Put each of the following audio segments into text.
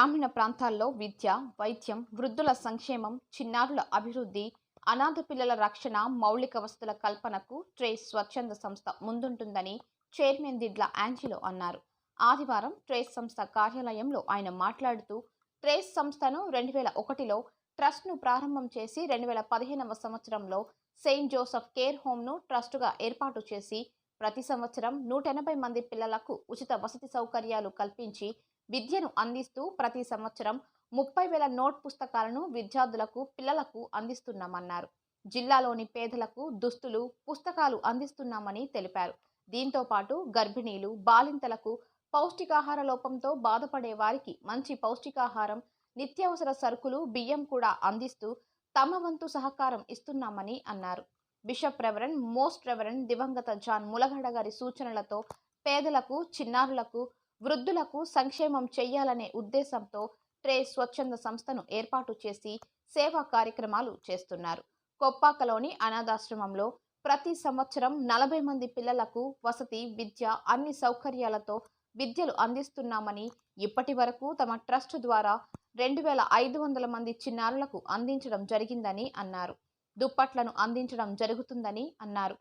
గ్రామీణ ప్రాంతాల్లో విద్య వైద్యం వృద్ధుల సంక్షేమం చిన్నారుల అభివృద్ధి అనాథ పిల్లల రక్షణ మౌలిక వసతుల కల్పనకు ట్రేస్ స్వచ్ఛంద సంస్థ ముందుంటుందని చైర్మన్ దిడ్ల యాంజిలో అన్నారు. ఆదివారం ట్రేస్ సంస్థ కార్యాలయంలో ఆయన మాట్లాడుతూ ట్రేస్ సంస్థను రెండు వేల ఒకటిలో ట్రస్ట్ను ప్రారంభం చేసి రెండు వేల పదిహేనవ సంవత్సరంలో సెయింట్ జోసెఫ్ కేర్ హోమ్ను ట్రస్టుగా ఏర్పాటు చేసి ప్రతి సంవత్సరం నూట ఎనభై మంది పిల్లలకు ఉచిత వసతి సౌకర్యాలు కల్పించి విద్యను అందిస్తూ ప్రతి సంవత్సరం ముప్పై వేల నోట్ పుస్తకాలను విద్యార్థులకు పిల్లలకు అందిస్తున్నామన్నారు. జిల్లాలోని పేదలకు దుస్తులు పుస్తకాలు అందిస్తున్నామని తెలిపారు. దీంతో పాటు గర్భిణీలు బాలింతలకు పౌష్టికాహార లోపంతో బాధపడే వారికి మంచి పౌష్టికాహారం నిత్యావసర సరుకులు బియ్యం కూడా అందిస్తూ తమ వంతు సహకారం ఇస్తున్నామని అన్నారు. బిషప్ రెవరెండ్ మోస్ట్ రెవరెండ్ దివంగత జాన్ ములగడ గారి సూచనలతో పేదలకు చిన్నారులకు వృద్ధులకు సంక్షేమం చెయ్యాలనే ఉద్దేశంతో ట్రే స్వచ్ఛంద సంస్థను ఏర్పాటు చేసి సేవా కార్యక్రమాలు చేస్తున్నారు. కొప్పాకలోని అనాథాశ్రమంలో ప్రతి సంవత్సరం నలభై మంది పిల్లలకు వసతి విద్య అన్ని సౌకర్యాలతో విద్యలు అందిస్తున్నామని ఇప్పటి వరకు తమ ట్రస్ట్ ద్వారా రెండు వేల ఐదు వందల మంది చిన్నారులకు అందించడం జరిగిందని అన్నారు. దుప్పట్లను అందించడం జరుగుతుందని అన్నారు.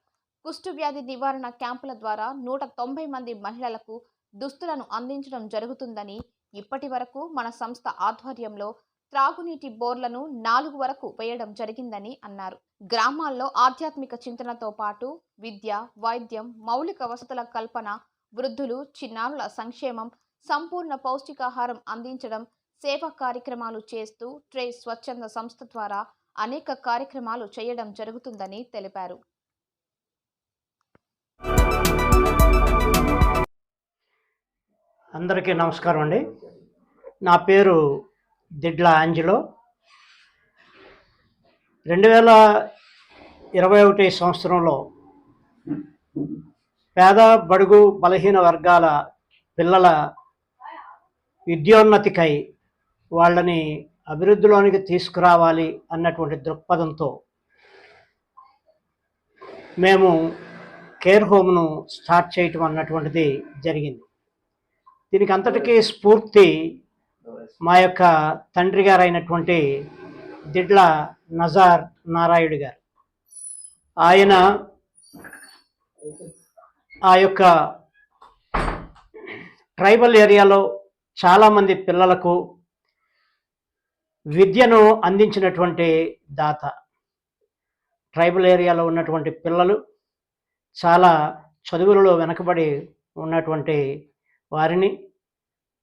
కుష్టు వ్యాధి నివారణ క్యాంపుల ద్వారా నూట తొంభై మంది మహిళలకు దుస్తులను అందించడం జరుగుతుందని ఇప్పటి వరకు మన సంస్థ ఆధ్వర్యంలో త్రాగునీటి బోర్లను నాలుగు వరకు వేయడం జరిగిందని అన్నారు. గ్రామాల్లో ఆధ్యాత్మిక చింతనతో పాటు విద్య వైద్యం మౌలిక వసతుల కల్పన వృద్ధులు చిన్నారుల సంక్షేమం సంపూర్ణ పౌష్టికాహారం అందించడం సేవా కార్యక్రమాలు చేస్తూ ట్రే స్వచ్ఛంద సంస్థ ద్వారా అనేక కార్యక్రమాలు చేయడం జరుగుతుందని తెలిపారు. అందరికీ నమస్కారం అండి. నా పేరు దిడ్ల ఆంజలో. రెండు వేల ఇరవై ఒకటి సంవత్సరంలో పేద బడుగు బలహీన వర్గాల పిల్లల విద్యోన్నతికై వాళ్ళని అభివృద్ధిలోనికి తీసుకురావాలి అన్నటువంటి దృక్పథంతో మేము కేర్ హోమ్ను స్టార్ట్ చేయటం అన్నటువంటిది జరిగింది. దీనికి అంతటికీ స్ఫూర్తి మా యొక్క తండ్రి గారు అయినటువంటి దిడ్ల నజార్ నారాయుడు గారు. ఆయన ఆ యొక్క ట్రైబల్ ఏరియాలో చాలామంది పిల్లలకు విద్యను అందించినటువంటి దాత. ట్రైబల్ ఏరియాలో ఉన్నటువంటి పిల్లలు చాలా చదువులలో వెనకబడి ఉన్నటువంటి వారిని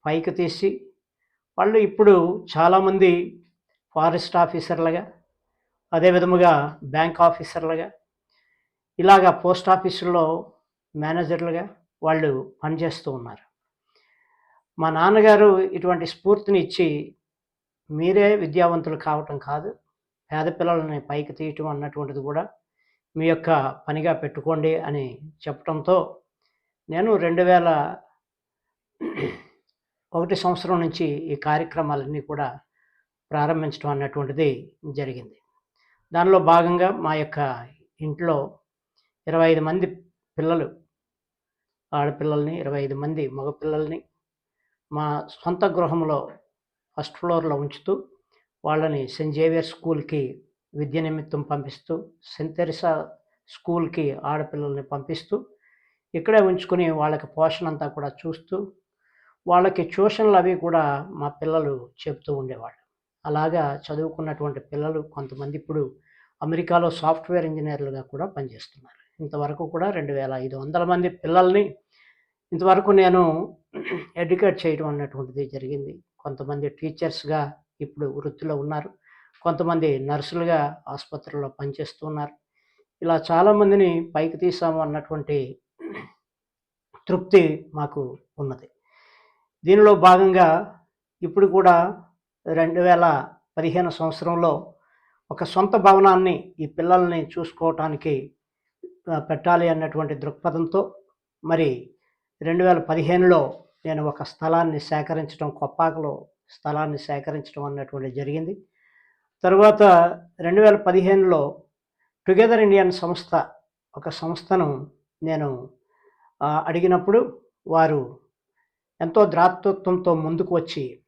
పైకి తీసి వాళ్ళు ఇప్పుడు చాలామంది ఫారెస్ట్ ఆఫీసర్లుగా అదే విధముగా బ్యాంక్ ఆఫీసర్లుగా ఇలాగా పోస్ట్ ఆఫీసుల్లో మేనేజర్లుగా వాళ్ళు పనిచేస్తూ ఉన్నారు. మా నాన్నగారు ఇటువంటి స్ఫూర్తిని ఇచ్చి మీరే విద్యావంతులు కావటం కాదు పేద పిల్లలని పైకి తీయటం అన్నటువంటిది కూడా మీ యొక్క పనిగా పెట్టుకోండి అని చెప్పడంతో నేను రెండు వేల ఒకటి సంవత్సరం నుంచి ఈ కార్యక్రమాలన్నీ కూడా ప్రారంభించడం అన్నటువంటిది జరిగింది. దానిలో భాగంగా మా యొక్క ఇంట్లో ఇరవై ఐదు మంది పిల్లలు ఆడపిల్లల్ని ఇరవై ఐదు మంది మగపిల్లల్ని మా సొంత గృహంలో ఫస్ట్ ఫ్లోర్లో ఉంచుతూ వాళ్ళని సెయింట్ జేవియర్ స్కూల్కి విద్య నిమిత్తం పంపిస్తూ సెయింట్ తెరిసా స్కూల్కి ఆడపిల్లల్ని పంపిస్తూ ఇక్కడే ఉంచుకుని వాళ్ళకి పోషణ అంతా కూడా చూస్తూ వాళ్ళకి ట్యూషన్లు అవి కూడా మా పిల్లలు చెప్తూ ఉండేవాళ్ళు. అలాగా చదువుకున్నటువంటి పిల్లలు కొంతమంది ఇప్పుడు అమెరికాలో సాఫ్ట్వేర్ ఇంజనీర్లుగా కూడా పనిచేస్తున్నారు. ఇంతవరకు కూడా రెండు వేల ఐదు వందల మంది పిల్లల్ని ఇంతవరకు నేను ఎడ్యుకేట్ చేయడం అన్నటువంటిది జరిగింది. కొంతమంది టీచర్స్గా ఇప్పుడు వృత్తిలో ఉన్నారు. కొంతమంది నర్సులుగా ఆసుపత్రుల్లో పనిచేస్తున్నారు ఇలా చాలామందిని పైకి తీసాము అన్నటువంటి తృప్తి మాకు ఉన్నది. దీనిలో భాగంగా ఇప్పుడు కూడా రెండు వేల పదిహేను సంవత్సరంలో ఒక సొంత భవనాన్ని ఈ పిల్లల్ని చూసుకోవటానికి పెట్టాలి అన్నటువంటి దృక్పథంతో మరి రెండు వేల పదిహేనులో నేను ఒక స్థలాన్ని సేకరించడం కొప్పాకలో స్థలాన్ని సేకరించడం అన్నటువంటి జరిగింది. తర్వాత రెండు వేల పదిహేనులో టుగెదర్ ఇండియన్ సంస్థ ఒక సంస్థను నేను అడిగినప్పుడు వారు ఎంతో ద్రాతృత్వంతో ముందుకు వచ్చి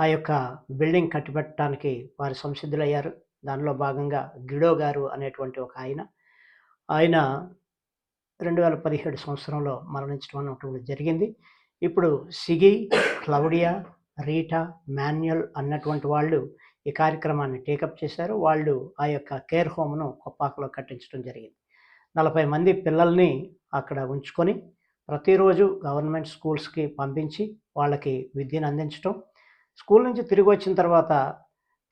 ఆ యొక్క బిల్డింగ్ కట్టిపెట్టడానికి వారు సంసిద్ధులయ్యారు. దానిలో భాగంగా గిడో గారు అనేటువంటి ఒక ఆయన. ఆయన రెండు వేల పదిహేడు సంవత్సరంలో మరణించడం అన్నటువంటి జరిగింది. ఇప్పుడు సిగి క్లౌడియా రీటా మాన్యుల్ అన్నటువంటి వాళ్ళు ఈ కార్యక్రమాన్ని టేకప్ చేశారు. వాళ్ళు ఆ యొక్క కేర్ హోమ్ను కొప్పాకలో కట్టించడం జరిగింది. నలభై మంది పిల్లల్ని అక్కడ ఉంచుకొని ప్రతిరోజు గవర్నమెంట్ స్కూల్స్కి పంపించి వాళ్ళకి విద్యను అందించటం. స్కూల్ నుంచి తిరిగి వచ్చిన తర్వాత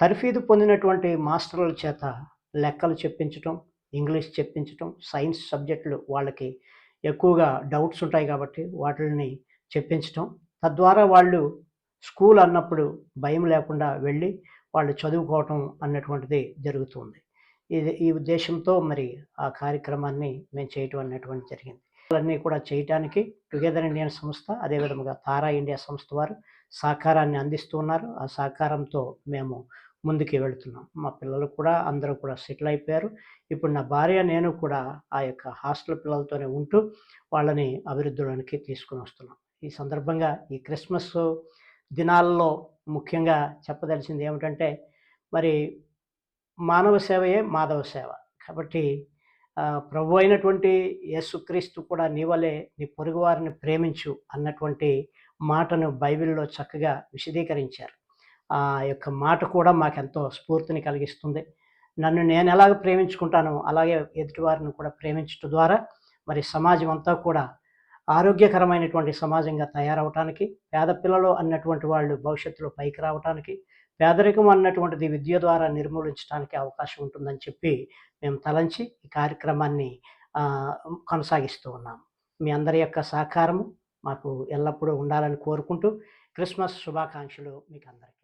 తర్ఫీదు పొందినటువంటి మాస్టర్ల చేత లెక్కలు చెప్పించటం ఇంగ్లీష్ చెప్పించటం సైన్స్ సబ్జెక్టులు వాళ్ళకి ఎక్కువగా డౌట్స్ ఉంటాయి కాబట్టి వాటిని చెప్పించటం. తద్వారా వాళ్ళు స్కూల్ అన్నప్పుడు భయం లేకుండా వెళ్ళి వాళ్ళు చదువుకోవటం అన్నటువంటిది జరుగుతుంది. ఇది ఈ ఉద్దేశంతో మరి ఆ కార్యక్రమాన్ని మేము చేయటం అన్నటువంటి జరిగింది. అన్నీ కూడా చేయటానికి టుగెదర్ ఇండియన్ సంస్థ అదేవిధంగా తారా ఇండియా సంస్థ వారు సహకారాన్ని అందిస్తూ ఉన్నారు. ఆ సహకారంతో మేము ముందుకు వెళుతున్నాం. మా పిల్లలు కూడా అందరూ కూడా సెటిల్ అయిపోయారు. ఇప్పుడు నా భార్య నేను కూడా ఆ యొక్క హాస్టల్ పిల్లలతోనే ఉంటూ వాళ్ళని అభివృద్ధిలోనికి తీసుకుని వస్తున్నాం. ఈ సందర్భంగా ఈ క్రిస్మస్ దినాల్లో ముఖ్యంగా చెప్పదలిచింది ఏమిటంటే మరి మానవ సేవయే మాధవ సేవ. కాబట్టి ప్రభు అయినటువంటి యేసుక్రీస్తు కూడా నీవలే నీ పొరుగువారిని ప్రేమించు అన్నటువంటి మాటను బైబిల్లో చక్కగా విశదీకరించారు. ఆ యొక్క మాట కూడా మాకెంతో స్ఫూర్తిని కలిగిస్తుంది. నన్ను నేను ఎలాగ ప్రేమించుకుంటానో అలాగే ఎదుటివారిని కూడా ప్రేమించడం ద్వారా మరి సమాజం అంతా కూడా ఆరోగ్యకరమైనటువంటి సమాజంగా తయారవటానికి పేద పిల్లలు అన్నటువంటి వాళ్ళు భవిష్యత్తులో పైకి రావటానికి పేదరికం అన్నటువంటిది విద్య ద్వారా నిర్మూలించడానికి అవకాశం ఉంటుందని చెప్పి మేము తలంచి ఈ కార్యక్రమాన్ని కొనసాగిస్తూ ఉన్నాం. మీ అందరి యొక్క సహకారము మాకు ఎల్లప్పుడూ ఉండాలని కోరుకుంటూ క్రిస్మస్ శుభాకాంక్షలు మీకు అందరికీ.